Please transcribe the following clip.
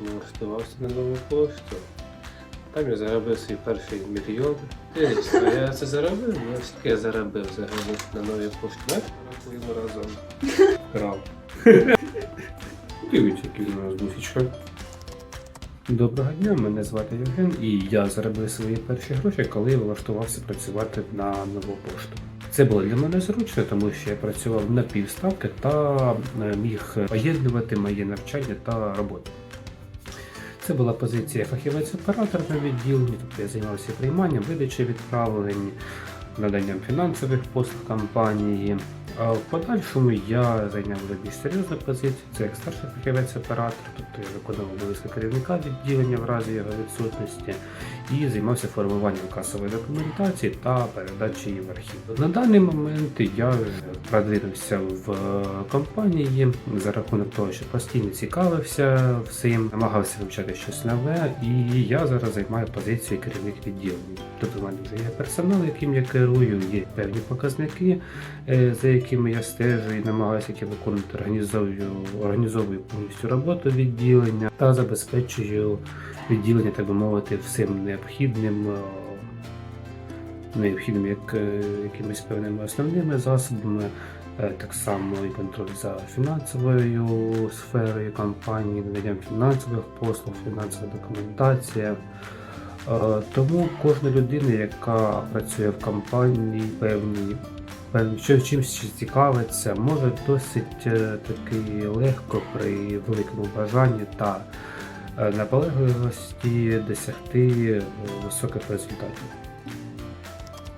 влаштувався на нову пошту. Там я заробив свій перший мільйон. Дивіться, я це заробив, ну скільки я заробив взагалі на новій пошті. Давайте порахуємо разом. Крав. Дивіться, який у нас бусічка. Доброго дня, мене звати Євген, і я заробив свої перші гроші, коли влаштувався працювати на нову пошту. Це було для мене зручно, тому що я працював на півставки та е, міг поєднувати моє навчання та роботу. Це була позиція фахівець-оператор на відділенні, тобто я займався прийманням, видачею відправлень, наданням фінансових послуг компанії. В подальшому я зайняв вже більш серйозну позицію, це як старший фахівець-оператор, тобто я виконував обов'язки керівника відділення в разі його відсутності і займався формуванням касової документації та передачі її в архів. На даний момент я продвинувся в компанії за рахунок того, що постійно цікавився всім, намагався вивчати щось нове, і я зараз займаю позицію керівник відділення. Тобто в мене вже є персонал, яким я керую, є певні показники, е, за якими я стежу і намагаюся які виконувати, організовую, організовую повністю роботу відділення та забезпечую відділення, так би мовити, всім необхідним. е, Необхідним як е, якимись певними основними засобами, е, так само і контроль за фінансовою сферою компанії, наданням фінансових послуг, фінансова документація. Тому кожна людина, яка працює в компанії, певній, певні, що чимось цікавиться, може досить е, таки легко при великому бажанні та е, наполегливості досягти е, високих результатів.